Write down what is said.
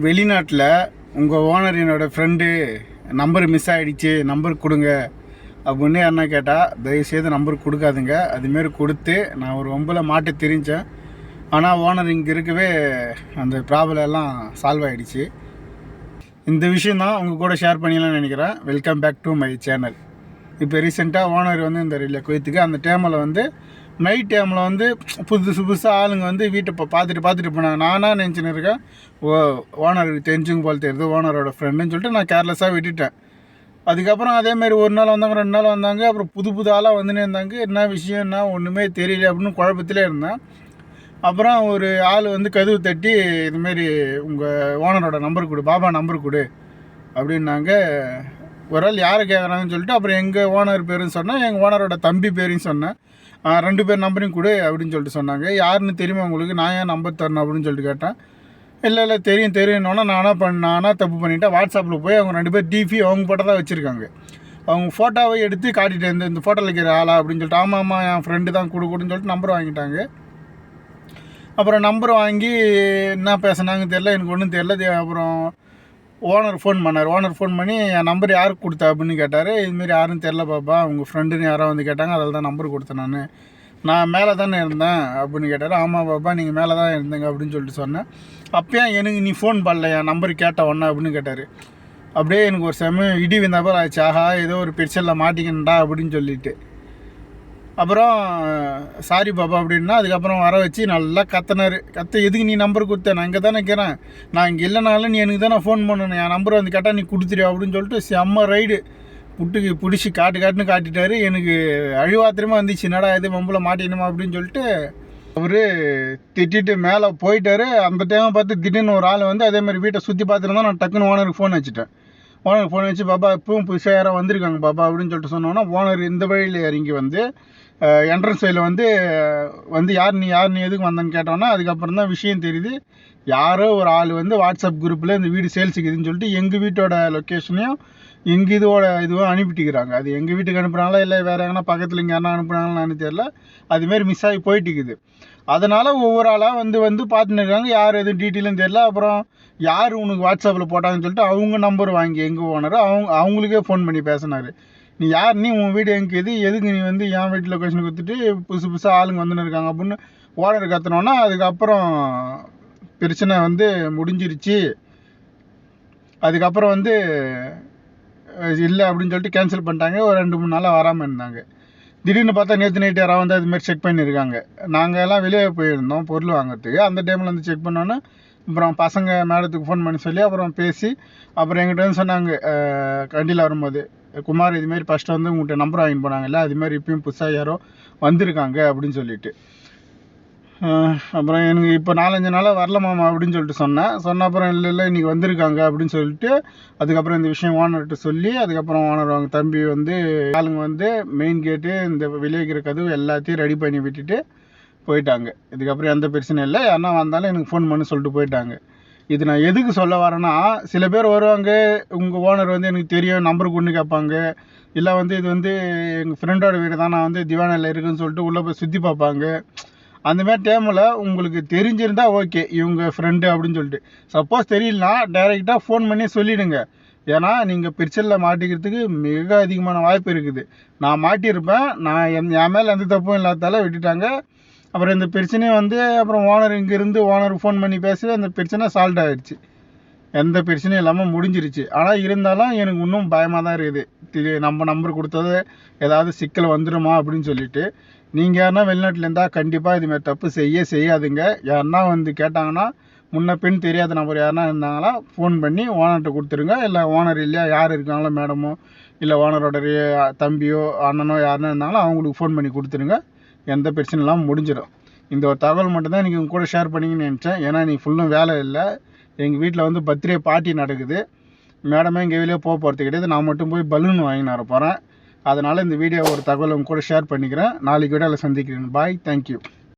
வெளிநாட்டில் உங்கள் ஓனர் என்னோடய ஃப்ரெண்டு நம்பர் மிஸ் ஆகிடுச்சு நம்பர் கொடுங்க அப்படின்னு யாருன்னா கேட்டால் தயவுசெய்து நம்பர் கொடுக்காதுங்க. அதுமாரி கொடுத்து நான் ஒரு ஒம்பில் மாட்டை தெரிஞ்சேன். ஆனால் ஓனர் இங்கே இருக்கவே அந்த ப்ராப்ளம் எல்லாம் சால்வ் ஆகிடுச்சு இந்த விஷயம் தான் உங்கள் கூட ஷேர் பண்ணிக்கலாம்னு நினைக்கிறேன். Welcome back to my channel இப்போ ரீசெண்டாக ஓனர் வந்து இந்த இல்லை குவைத்துக்கு அந்த டைமில் வந்து நைட் டைமில் வந்து புதுசு புதுசாக ஆளுங்க வந்து வீட்டை இப்போ பார்த்துட்டு பார்த்துட்டு போனாங்க. நானாக நினச்சின்னு இருக்கேன் ஓ ஓனருக்கு தெரிஞ்சுங்க போல் தெரியுது ஓனரோட ஃப்ரெண்டுன்னு சொல்லிட்டு நான் கேர்லெஸ்ஸாக விட்டுட்டேன். அதுக்கப்புறம் அதேமாரி ஒரு நாள் வந்தாங்க ரெண்டு நாள் வந்தாங்க அப்புறம் புது புது ஆளாக வந்துனே இருந்தாங்க. என்ன விஷயம் என்ன ஒன்றுமே தெரியல அப்படின்னு குழப்பத்திலே இருந்தேன். அப்புறம் ஒரு ஆள் வந்து கதவு தட்டி இதுமாரி உங்கள் ஓனரோட நம்பர் கொடு பாபா நம்பர் கொடு அப்படின்னாங்க. ஒரு ஆள் யாரை கேட்குறாங்கன்னு சொல்லிட்டு அப்புறம் எங்கள் ஓனர் பேருன்னு சொன்னேன். எங்கள் ஓனரோட தம்பி பேரையும் சொன்னேன். ரெண்டு பேர் நம்பரையும் கொடு அப்படின்னு சொல்லிட்டு சொன்னாங்க. யாருன்னு தெரியுமா உங்களுக்கு? நான் ஏன் நம்பர் தரணும் அப்படின்னு சொல்லிட்டு கேட்டேன். இல்லை இல்லை தெரியும் தெரியணுன்னா நானாக பண்ண நானாக தப்பு பண்ணிட்டேன். வாட்ஸ்அப்பில் போய் அவங்க ரெண்டு பேர் டிபி அவங்க போட்டோ தான் வச்சுருக்காங்க. அவங்க ஃபோட்டோவை எடுத்து காட்டிட்டு இந்த இந்த ஃபோட்டோவில் இருக்கிற ஆளா அப்படின்னு சொல்லிட்டு ஆமாம் ஆமாம் என் ஃப்ரெண்டு தான் கொடு கொடுன்னு சொல்லிட்டு நம்பர் வாங்கிட்டாங்க. அப்புறம் நம்பர் வாங்கி என்ன பேசுனாங்க தெரில எனக்கு ஒன்றும் தெரில அப்புறம் ஓனர் ஃபோன் பண்ணார். ஓனர் ஃபோன் பண்ணி என் நம்பர் யாருக்கு கொடுத்தா? அப்படின்னு கேட்டார். இதுமாரி யாரும் தெரில பாப்பா. உங்கள் ஃப்ரெண்டுன்னு யாரோ வந்து கேட்டாங்க. அதில் தான் நம்பர் கொடுத்தேன் நான். நான் மேலே தானே இருந்தேன் அப்படின்னு கேட்டார். ஆமாம் பாப்பா நீங்கள் மேலே தான் இருந்தீங்க அப்படின்னு சொல்லிட்டு சொன்னேன். அப்பயே எனக்கு நீ ஃபோன் பண்ணல? என் நம்பர் கேட்ட உடனே அப்படின்னு கேட்டார். அப்படியே எனக்கு ஒரு செம இடி வந்தப்போ ஆச்சு ஆஹா ஏதோ ஒரு பிரச்சனையில் மாட்டிக்கணுண்டா அப்படின்னு சொல்லிட்டு. அப்புறம் சாரி பாப்பா அப்படின்னா அதுக்கப்புறம் வர வச்சு நல்லா கத்தினார். கத்த எதுக்கு நீ நம்பர் கொடுத்த? நான் இங்கே தானே இருக்கிறேன் நான் இங்கே இல்லைனாலும் நீ எனக்கு தானே ஃபோன் பண்ணணும் என் நம்பர் வந்து கேட்டால் நீ கொடுத்துரு அப்படின்னு சொல்லிட்டு செம்ம ரைடு புட்டுக்கு பிடிச்சி காட்டு காட்டுன்னு காட்டிட்டாரு. எனக்கு அழிவாத்திரமா வந்துச்சு. என்னடா இது மம்பளை மாட்டினுமா அப்படின்னு சொல்லிட்டு அவர் திட்டிட்டு மேலே போயிட்டாரு. அந்த டைமை பார்த்து திடீர்னு ஒரு ஆள் வந்து அதே மாதிரி வீட்டை சுற்றி பார்த்துருந்தா நான் டக்குன்னு ஓனருக்கு ஃபோன் வச்சுட்டேன் ஓனருக்கு ஃபோன் வச்சு பாப்பா இப்பவும் புதுசாக யாரோ வந்திருக்காங்க பாப்பா அப்படின்னு சொல்லிட்டு சொன்னோன்னா ஓனர் இந்த வழியில் இறங்கி வந்து என்ட்ரன்ஸ் வழியில் வந்து வந்து யார் நீ யார் நீ எதுக்கு வந்தேன்னு கேட்டோன்னா அதுக்கப்புறம் தான் விஷயம் தெரியுது. யாரோ ஒரு ஆள் வந்து வாட்ஸ்அப் குரூப்பில் இந்த வீடு சேல்ஸுக்குதுன்னு சொல்லிட்டு எங்கள் வீட்டோட லொக்கேஷனையும் எங்கள் இதோட இதுவும் அனுப்பிட்டுக்கிறாங்க அது எங்கள் வீட்டுக்கு அனுப்புனாங்களா இல்லை வேறு எங்கன்னா பக்கத்தில் இங்கே யாரா அனுப்புனாங்களான்னு தெரியல. அதுமாரி மிஸ் ஆகி போயிட்டுக்குது அதனால் ஒவ்வொரு ஆளாக வந்து வந்து பார்த்துன்னு இருக்காங்க. யார் எதுவும் டீட்டெயிலும் தெரியல. அப்புறம் யார் உனக்கு வாட்ஸ்அப்பில் போட்டாங்கன்னு சொல்லிட்டு அவங்க நம்பர் வாங்கி எங்கள் ஓனர் அவங்க அவங்களுக்கே ஃபோன் பண்ணி பேசினார். நீ யார்? நீ உன் வீடு எங்கே? இது எதுக்கு நீ வந்து என் வீட்டு லொக்கேஷன் கொடுத்துட்டு புதுசு புதுசாக ஆளுங்க வந்துன்னு இருக்காங்க அப்படின்னு ஓனர் கத்துனோன்னா அதுக்கப்புறம் பிரச்சனை வந்து முடிஞ்சிருச்சு. அதுக்கப்புறம் வந்து இல்லை அப்படின்னு சொல்லிட்டு கேன்சல் பண்ணிட்டாங்க. ஒரு ரெண்டு மூணு நாளாக வராமல் இருந்தாங்க. திடீர்னு பார்த்தா நேற்று நைட்டு யாராவது வந்து அதுமாரி செக் பண்ணியிருக்காங்க. நாங்கள் எல்லாம் வெளியே போயிருந்தோம் பொருள் வாங்குறதுக்கு. அந்த டைமில் வந்து செக் பண்ணோன்னே அப்புறம் பசங்க மேடத்துக்கு ஃபோன் பண்ணி சொல்லி அப்புறம் பேசி அப்புறம் எங்கிட்ட வந்து சொன்னாங்க கண்டியில் வரும்போது குமார் இதுமாரி ஃபஸ்ட்டு வந்து உங்கள்கிட்ட நம்பர் வாங்கிட்டு போனாங்கல்ல அதுமாரி இப்பயும் புதுசாக யாரோ வந்திருக்காங்க அப்படின்னு சொல்லிட்டு. அப்புறம் எனக்கு இப்போ நாலஞ்சு நாளாக வரல மாமா அப்படின்னு சொல்லிட்டு சொன்னேன். சொன்ன அப்புறம் இல்லை இல்லை இன்றைக்கி வந்திருக்காங்க அப்படின்னு சொல்லிட்டு அதுக்கப்புறம் இந்த விஷயம் ஓனர்கிட்ட சொல்லி அதுக்கப்புறம் ஓனர் அவங்க தம்பி வந்து ஆளுங்க வந்து மெயின் கேட்டு இந்த வெளியே இருக்கிற கதவு எல்லாத்தையும் ரெடி பண்ணி விட்டுட்டு போயிட்டாங்க. இதுக்கப்புறம் எந்த பிரச்சனையும் இல்லை. யாருன்னா வந்தாலும் எனக்கு ஃபோன் பண்ணி சொல்லிட்டு போயிட்டாங்க. இது நான் எதுக்கு சொல்ல வரேன்னா சில பேர் வருவாங்க உங்கள் ஓனர் வந்து எனக்கு தெரியும் நம்பர் கொண்டு கேட்பாங்க. இல்லை வந்து இது வந்து எங்கள் ஃப்ரெண்டோட வீடு தான் நான் வந்து திவானில் இருக்குன்னு சொல்லிட்டு உள்ளே போய் சுற்றி பார்ப்பாங்க. அந்த மாதிரி டைமில் உங்களுக்கு தெரிஞ்சிருந்தா ஓகே இவங்க ஃப்ரெண்டு அப்படின்னு சொல்லிட்டு. சப்போஸ் தெரியலனா டைரெக்டாக ஃபோன் பண்ணி சொல்லிவிடுங்க ஏன்னா நீங்கள் பிரச்சனையில் மாட்டிக்கிறதுக்கு மிக அதிகமான வாய்ப்பு இருக்குது. நான் மாட்டியிருப்பேன் நான் என் என் மேலே எந்த தப்பும் இல்லாதால விட்டுட்டாங்க. அப்புறம் இந்த பிரச்சனையும் வந்து அப்புறம் ஓனர் இங்கேருந்து ஓனர் ஃபோன் பண்ணி பேசி அந்த பிரச்சனை சால்வ் ஆகிடுச்சு எந்த பிரச்சனையும் இல்லாமல் முடிஞ்சிருச்சு. ஆனால் இருந்தாலும் எனக்கு இன்னும் பயமாக தான் இருக்குது. திடீர் நம்ம நம்பர் கொடுத்தது ஏதாவது சிக்கல் வந்துடுமா அப்படின்னு சொல்லிட்டு நீங்கள் யாருன்னா வெளிநாட்டில் இருந்தால் கண்டிப்பாக இதுமாதிரி தப்பு செய்ய செய்யாதுங்க. யாருன்னா வந்து கேட்டாங்கன்னா முன்ன பின் தெரியாத நபர் யாருனா இருந்தாங்களா ஃபோன் பண்ணி ஓனர்கிட்ட கொடுத்துருங்க. இல்லை ஓனர் இல்லையா யார் இருக்காங்களோ மேடமோ இல்லை ஓனரோட தம்பியோ அண்ணனோ யாருனா இருந்தாங்களோ அவங்களுக்கு ஃபோன் பண்ணி கொடுத்துருங்க. எந்த பிரச்சனையும் இல்லாமல் முடிஞ்சிடும். இந்த ஒரு தகவல் மட்டும்தான் நீங்கள் இன்றைக்கி உங்க கூட ஷேர் பண்ணிங்கன்னு நினச்சேன். ஏன்னா நீ ஃபுல்லும் வேலை இல்லை. எங்கள் வீட்டில் வந்து பர்த்டே பார்ட்டி நடக்குது. மேடமே இங்கே வெளியே போக போகிறது கிடையாது. நான் மட்டும் போய் பலூன் வாங்கின்னு வர போகிறேன் அதனால் இந்த வீடியோ ஒரு தகவல் உங்க கூட ஷேர் பண்ணிக்கிறேன். நாளைக்கு வீடியோவில் சந்திக்கிறேன். Bye thank you